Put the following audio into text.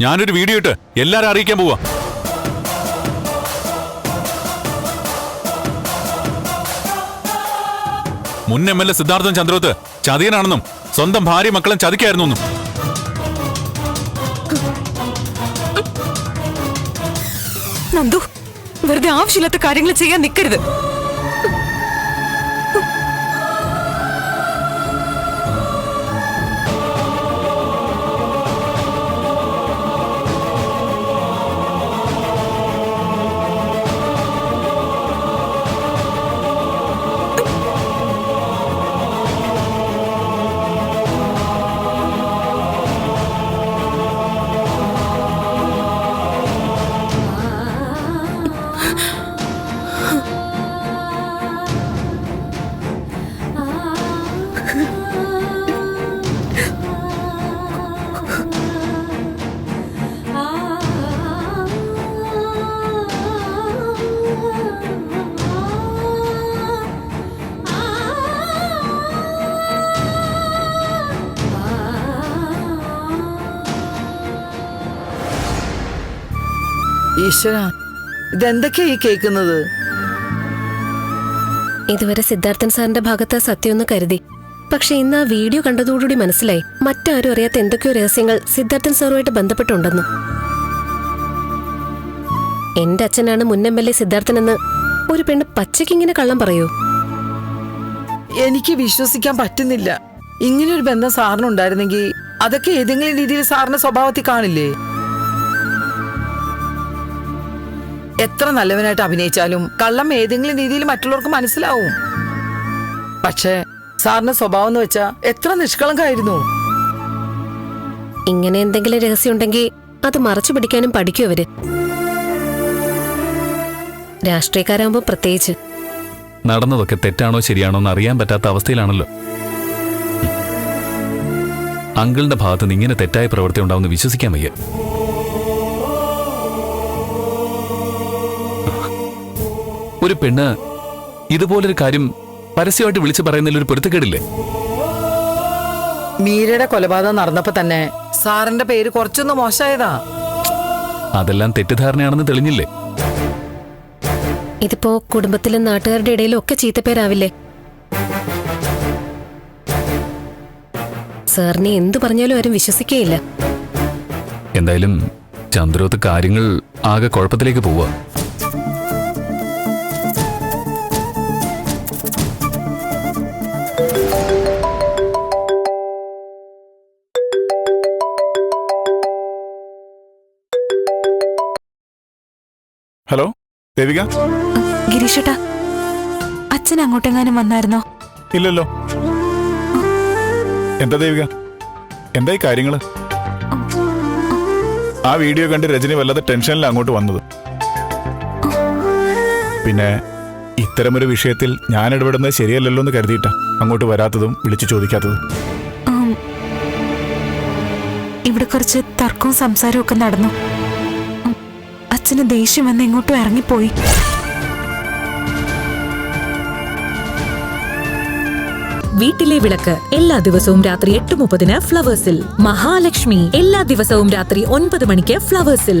ഞാനൊരു വീഡിയോ ഇട്ട് എല്ലാരും അറിയിക്കാൻ പോവാ. മുൻ M L A Siddharthan Chandroth ചതിയനാണെന്നും സ്വന്തം ഭാര്യ മക്കളും ചതിക്കായിരുന്നു നന്ദു വെറുതെ ആവശ്യമില്ലാത്ത കാര്യങ്ങൾ ചെയ്യാൻ നിൽക്കരുത് ഈശ്വര ഇതെന്തൊക്കെയാ ഈ കേൾക്കുന്നത്? ഇതുവരെ സിദ്ധാർത്ഥൻ സാറിന്റെ ഭാഗത്ത് സത്യമൊന്ന് കരുതി. പക്ഷെ ഇന്ന് ആ വീഡിയോ കണ്ടതോടുകൂടി മനസ്സിലായി. മറ്റാരും അറിയാത്ത എന്തൊക്കെയോ രഹസ്യങ്ങൾ സിദ്ധാർത്ഥൻ സാറുമായിട്ട് ബന്ധപ്പെട്ടുണ്ടെന്ന്. എന്റെ അച്ഛനാണ് മുൻ എം എൽ എ സിദ്ധാർത്ഥൻ എന്ന് ഒരു പെണ്ണ് പച്ചക്കിങ്ങനെ കള്ളം പറയൂ? എനിക്ക് വിശ്വസിക്കാൻ പറ്റുന്നില്ല. ഇങ്ങനൊരു ബന്ധം സാറിനുണ്ടായിരുന്നെങ്കിൽ അതൊക്കെ ഏതെങ്കിലും രീതിയിൽ സാറിന്റെ സ്വഭാവത്തിൽ കാണില്ലേ? എത്ര നല്ലവനായിട്ട് അഭിനയിച്ചാലും കള്ളം ഏതെങ്കിലും രീതിയിൽ മറ്റുള്ളവർക്ക് മനസ്സിലാവും. പക്ഷേ സാറിന്റെ സ്വഭാവം എന്ന് വെച്ചാ എത്ര നിഷ്കളങ്കായിരുന്നു ഇങ്ങനെ എന്തെങ്കിലും രഹസ്യം ഉണ്ടെങ്കിൽ അത് മറച്ചു പിടിക്കാനും പഠിക്കും അവർ. രാഷ്ട്രീയക്കാരാകുമ്പോ പ്രത്യേകിച്ച്. നടന്നതൊക്കെ തെറ്റാണോ ശരിയാണോ എന്ന് അറിയാൻ പറ്റാത്ത അവസ്ഥയിലാണല്ലോ. അങ്കിളിന്റെ ഭാഗത്ത് നിന്ന് ഇങ്ങനെ തെറ്റായ പ്രവൃത്തി ഉണ്ടാവുമെന്ന് വിശ്വസിക്കാൻ വയ്യ. ഒരു പെണ്ണ് ഇതുപോലൊരു കാര്യം പരസ്യമായിട്ട് വിളിച്ചു പറയുന്നതിൽ ഒരു പൊരുത്തക്കേടില്ലേ? മീരയുടെ കൊലപാതകം നടന്നപ്പോ തന്നെ സാറിന്റെ പേര് കുറച്ചൊന്ന് മോശമായതാ. അതെല്ലാം തെറ്റിദ്ധാരണയാണെന്ന് തെളിഞ്ഞില്ലേ? ഇതിപ്പോ കുടുംബത്തിലും നാട്ടുകാരുടെ ഇടയിലും ഒക്കെ ചീത്തപ്പേരാവില്ലേ? സാറിനെ എന്തു പറഞ്ഞാലും ആരും വിശ്വസിക്കേയില്ല എന്തായാലും ചന്ദ്രോത്ത് കാര്യങ്ങൾ ആകെ കുഴപ്പത്തിലേക്ക് പോവുക. ഹലോ ദേവിക? ഗിരീഷേട്ടാ അച്ഛൻ അങ്ങോട്ടെങ്ങാനും വന്നായിരുന്നോ? ഇല്ലല്ലോ. എന്താ ദേവിക? എന്തായി കാര്യങ്ങൾ? ആ വീഡിയോ കണ്ട് രജനി വല്ലാതെ ടെൻഷനിൽ അങ്ങോട്ട് വന്നത്. പിന്നെ ഇത്തരമൊരു വിഷയത്തിൽ ഞാൻ ഇടപെടുന്നത് ശരിയല്ലല്ലോ എന്ന് കരുതിയിട്ട അങ്ങോട്ട് വരാത്തതും വിളിച്ചു ചോദിക്കാത്തതും. ഇവിടെ കുറച്ച് തർക്കവും സംസാരവും ഒക്കെ നടന്നു. അച്ഛന് ദേഷ്യം വന്ന് എങ്ങോട്ടും ഇറങ്ങിപ്പോയി. വീട്ടിലെ വിളക്ക് എല്ലാ ദിവസവും രാത്രി എട്ട് മുപ്പതിന് ഫ്ലവേഴ്സിൽ. മഹാലക്ഷ്മി എല്ലാ ദിവസവും രാത്രി ഒൻപത് മണിക്ക് ഫ്ലവേഴ്സിൽ.